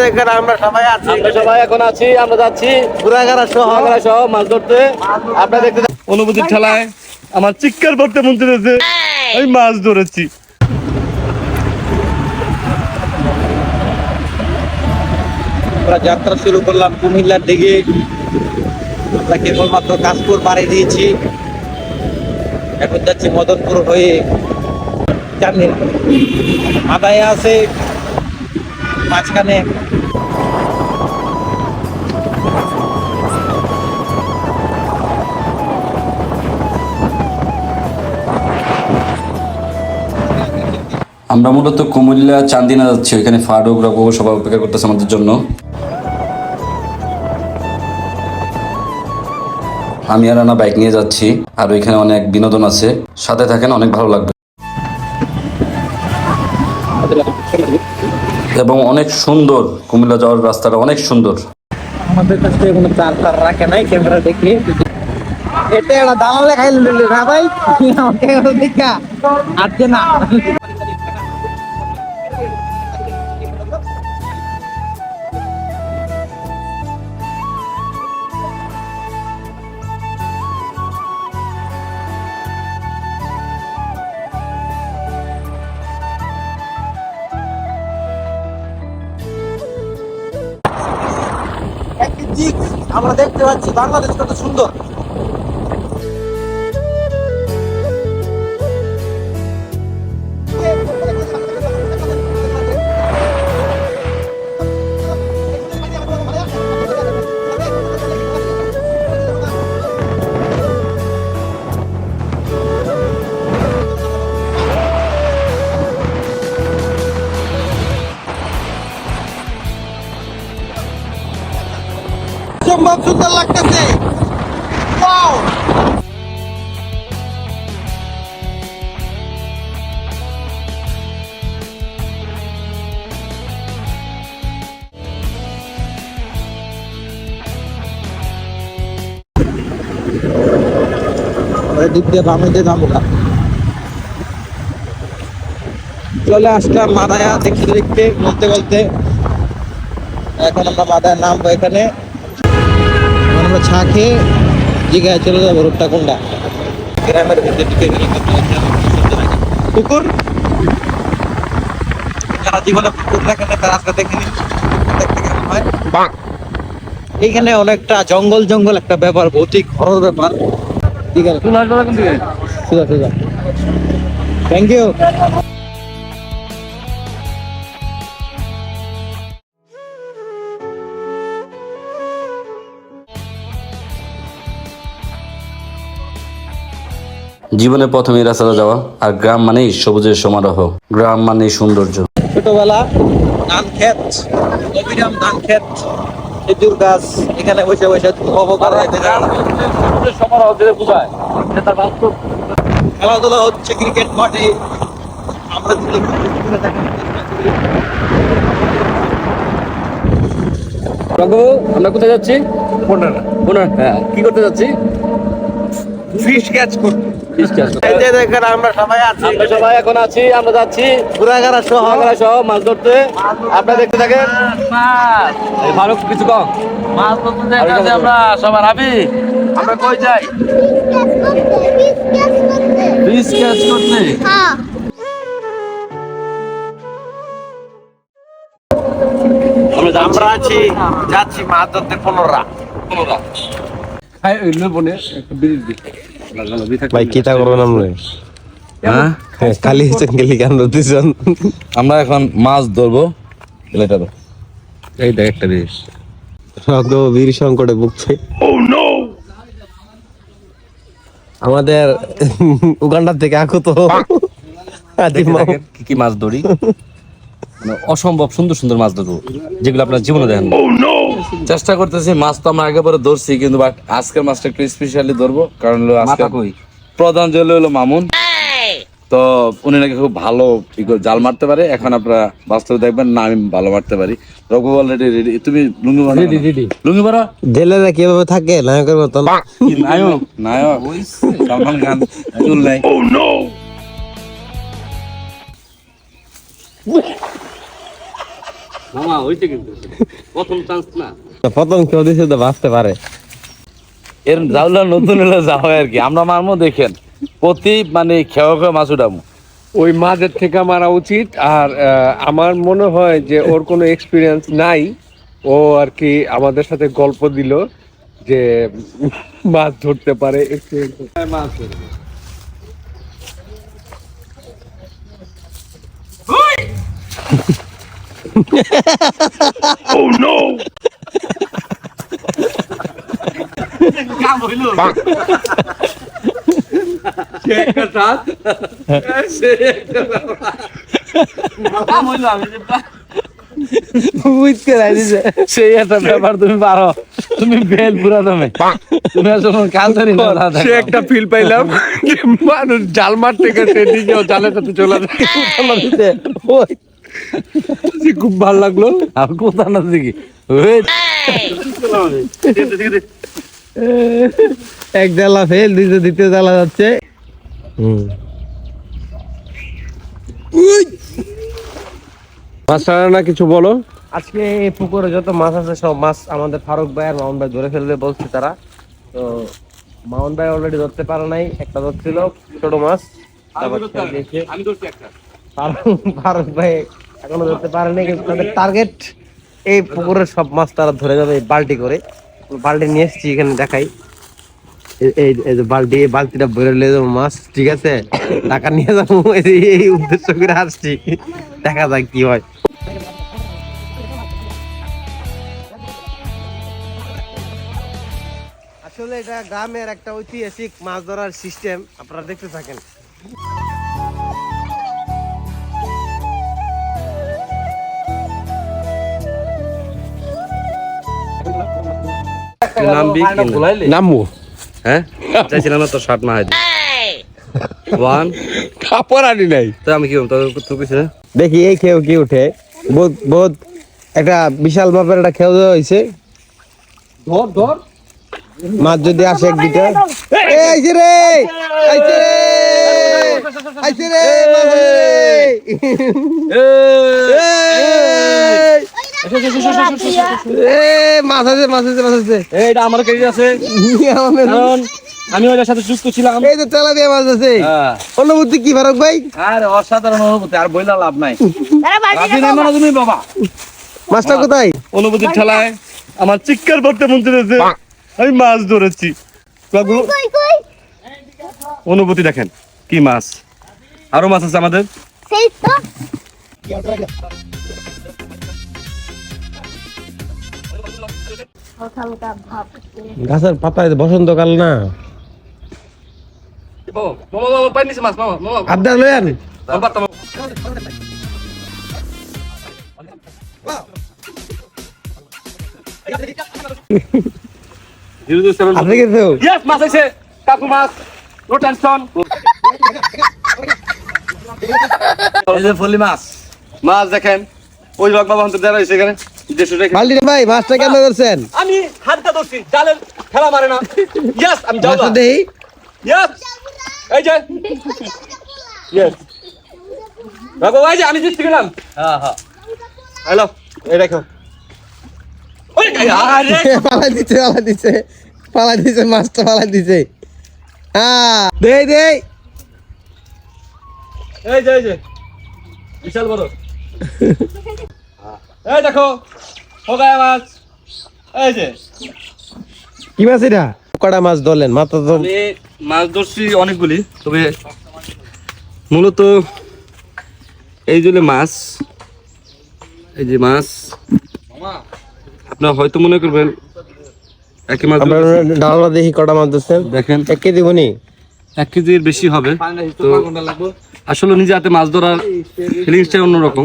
দেখেন আমরা সবাই আছি আমরা সবাই এখন আছি আমরা যাচ্ছি ঘুরাঘারা সহ। সহ মাছ ধরতে। আপনারা দেখতে। অনুভূতির ঠেলায় আমার চিৎকার করতে মন আমি মাছ ধরেছি। আমরা যাত্রা শুরু করলাম কুমিল্লার দিকে। আমরা কেবলমাত্র কাশপুর পাড়ি দিয়েছি। এখন যাচ্ছি মদনপুর হয়ে। চান্দিনা আদায় আছে। মাঝখানে। আমরা মূলত কুমিল্লা চান্দিনা যাচ্ছি, ওইখানে ফারুক, রঘু সবাই অপেক্ষা করতেছে আমাদের জন্য। আমি আর রানা বাইক নিয়ে যাচ্ছি, আর ওইখানে অনেক বিনোদন আছে। সাথে থাকেন, অনেক ভালো লাগবে। এবং অনেক সুন্দর। কুমিল্লা যাওয়ার রাস্তাটা অনেক সুন্দর। আমাদের কাছ থেকে কোনো চার তার রাখে নাই, ক্যামেরা দেখে। এটা একটা দালালে খাইলে ভাই। আমাকে দেখা আজকে না। আমরা দেখতে পাচ্ছি বাংলাদেশ কত সুন্দর। সম্ভব সুন্দর লাগতেছে। চলে আসলাম মাদায়া দেখতে দেখতে, বলতে বলতে। এখন আমরা মাদায় নামবো এখন। আমরা ছা খেয়ে জিগায় চলে যাব রোডটা কোনটা? গ্রামের ভিতরে। পুকুর যারা জীবনে পুকুর? দেখে না তারা আজকে দেখে নিন দেখতে কেমন এইখানে অনেকটা জঙ্গল জঙ্গল একটা ব্যাপার ভৌতিক হরর ব্যাপার। ঠিক আছে সোজা সোজা থ্যাংক ইউ জীবনে প্রথমে এই রাস্তাটা যাওয়া আর গ্রাম মানেই সবুজের সমারোহ গ্রাম মানেই সৌন্দর্য। ছোটবেলা ধান খেত অবিরাম ধান খেত খেজুর গাছ এখানে বসে বসে সমারোহ যেটা বোঝায় তার বাস্তব খেলাধুলা হচ্ছে ক্রিকেট মাঠে আমরা যদি রঘু আমরা কোথায় যাচ্ছি? পুনর হ্যাঁ কি করতে যাচ্ছি? ফিশ ক্যাচ করতে। আমরা সবাই আছি সবাই এখন আছি আমরা যাচ্ছি মাছ ধরতে আপনারা দেখতে কিছু কম মাছ আমরা আমরা কই যাই আমরা আছি যাচ্ছি মাছ ধরতে পনেরোরা ভাই কিতা করবেন আমরা হ্যাঁ? খালি দুজন আমরা এখন মাছ ধরবো এটা এই দেখ একটা জিনিস রক্ত বীর সংকটে ভুগছে। আমাদের উগান্ডার থেকে আকু তো আদি দেখতে কি কি মাছ ধরি। মানে অসম্ভব সুন্দর সুন্দর মাছ ধরবো যেগুলো আপনার জীবনে দেখেন। না। চেষ্টা করতেছি মাছ তো আমরা আগে পরে ধরছি কিন্তু বাট আজকের মাছটা একটু স্পেশালি ধরবো কারণ হলো আজকে প্রধান জল হলো মামুন। তো উনি নাকি খুব ভালো জাল মারতে পারে এখন আপনারা বাস্তবে দেখবেন না আমি ভালো মারতে পারি। রঘু অলরেডি রেডি তুমি লুঙ্গি মারো লুঙ্গি মারো জেলেরা কীভাবে থাকে নায়কের মতন। নায়ক? নায়ক। সালমান খান চুল নাই। মামা হইছে কিন্তু। প্রথম চান্স না। প্রথম কেউ দিছে তো বাঁচতে পারে। এর যাওলা নতুন হলে যা হয় আর কি। আমরা মারমো দেখেন। প্রতি মানে খেয়ে খেয়ে মাছ উঠামো। ওই মাঝের থেকে মারা উচিত। আর আহ, আমার মনে হয় যে ওর কোনো এক্সপিরিয়েন্স নাই। ও আর কি আমাদের সাথে গল্প দিল যে মাছ ধরতে পারে। মাছ ধরবে। বুঝতে দিছে সেই একটা ব্যাপার তুমি পারো। তুমি বেল পুরা দমে তুমি আসলে কাল ধরি সে একটা ফিল পাইলাম মানুষ জাল মারতে গেছে নিজেও জালের সাথে চলে যায়। খুব ভালো লাগল। আর কোথা না দেখি? এক জ্বালা ফেল দিতে দ্বিতীয় জ্বালা যাচ্ছে। হুম। না কিছু বলো? আজকে এই পুকুরে যত মাছ আছে সব মাছ আমাদের ফারুক ভাই আর মামুন ভাই ধরে ফেলবে বলছে তারা। তো মামুন ভাই অলরেডি ধরতে পারে নাই একটা ধরছিল ছোট মাছ। ফারুক ভাই এখনও ধরতে পারেনি কিন্তু তাদের টার্গেট এই পুকুরের সব মাছ তারা ধরে যাবে বালতি করে। বালতি নিয়ে এসেছি, এখানে দেখাই। এই- যে বালতি বালতিটা ভরে নিয়ে যাব মাছ, ঠিক আছে? টাকা নিয়ে যাব, এই উদ্দেশ্য করে আসছি। দেখা যাক কি হয়। আসলে এটা গ্রামের একটা ঐতিহাসিক মাছ ধরার সিস্টেম আপনারা দেখতে থাকেন। নামবি নামু হ্যাঁ? চাইছিলাম না তোর শার্ট না হয় ওয়ান কাপড় আনি নাই। তো আমি কি করব? তোর তুই কিছু দেখি এই খেয়েও কি উঠে। বহুত বহুত একটা বিশাল মাপের একটা খেয়ে দেওয়া হয়েছে ধর ধর। মাছ যদি আসে এক দুটা এই আইছে রে! আইছে রে! আইছে রে আমি ওইটার সাথে যুক্ত ছিলাম। এই তেলাপিয়া মাছ আছে। হ্যাঁ। অনুভূতি কি ফারুক ভাই? আর অসাধারণ অনুভূতি আর বইলা লাভ নাই। মানে তুমি বাবা। মাছটা কোথায়? অনুভূতির ঠেলায় আমার চিৎকার করতে মন চেয়েছে। আমি মাছ ধরেছি। অনুভূতি দেখেন কি মাছ। আরও মাছ আছে আমাদের। সেই তো। গাছের পাতায় বসন্তকাল না। মাছ আপনি ইয়েস মাছ আছে। কাকু মাছ নো টেনশন এই যে ফলি মাছ। মাছ দেখেন। ওই রক বাবা হতে দাঁড়াইছে এখানে। টাকা ভাই মাছটা কেমন করছেন আমি হাতটা ধরছি জালের খেলা মারে না। ইয়েস আমি যাও দেই। ইয়েস এই যে। ইয়েস রাঘব ভাই যে আমি জিততে গেলাম। হ্যাঁ হ্যাঁ। হ্যালো এই দেখো। পালা দিছে পালা দিছে পালা দিছে মাছটা পালা দিছে। হ্যাঁ দেই দেই। এই যে এই যে। বিশাল বড়। এই দেখো হোগায় মাছ। এই যে। কি মাছ এটা? কটা মাছ ধরলেন? তো মাছ ধরছি অনেকগুলি তবে মূলত এই জন্য মাছ এই যে মাছ আপনার হয়তো মনে করবেন একই মাছ ডালা দেখি কটা মাছ ধরছেন। দেখেন। এক কেজি বনি? এক কেজির বেশি হবে। তো আসলে নিজে হাতে মাছ ধরার ফিলিংসটাই অন্যরকম।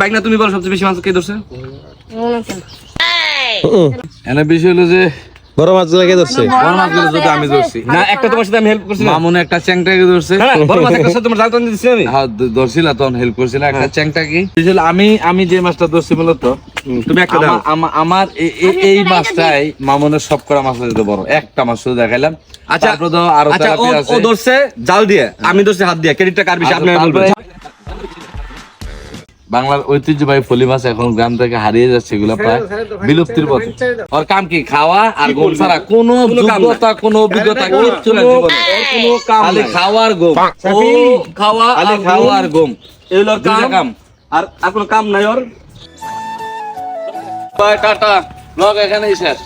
বাইক না তুমি বলো সবচেয়ে বেশি মাছ কে ধরছে? এনে বেশি হলো যে বড় মাছগুলো ধরছে? বড় মাছগুলো যদি আমি ধরছি। না একটা তোমার সাথে আমি হেল্প করছি না একটা চ্যাংটাকে ধরছে? না, না, বড় মাছ একটা তোমার জাল টান দিছি আমি। হ্যাঁ ধরছিলা তখন হেল্প করছিল একটা চ্যাংটা কি? আমি আমি যে মাছটা ধরছি মূলত তুমি একটা দাও। আমার এই মাছটাই মামুনের সব করা মাছ দিতে বড়। একটা মাছ শুধু দেখাইলাম। আচ্ছা আরও আচ্ছা ও ধরছে জাল দিয়ে। আমি ধরছি হাত দিয়ে। ক্রেডিটটা কার বেশি আপনি তারপরে বলবেন। বাংলার ঐতিহ্যবাহী ফলি মাছ এখন গ্রাম থেকে হারিয়ে যাচ্ছে এগুলো প্রায় বিলুপ্তির পথে। ওর কাম কি খাওয়া আর গোম ছাড়া? কোনো কাম নাই। যোগ্যতা কোনো অভিজ্ঞতা কিচ্ছু নাই। জীবনে। খালি খাওয়ার গোম। ও খাওয়া খালি। খাওয়ার গোম এগুলো কাম। কাম। আর আর কোনো কাম নাই ওর? By tata. ব্লগ এখানেই শেষ।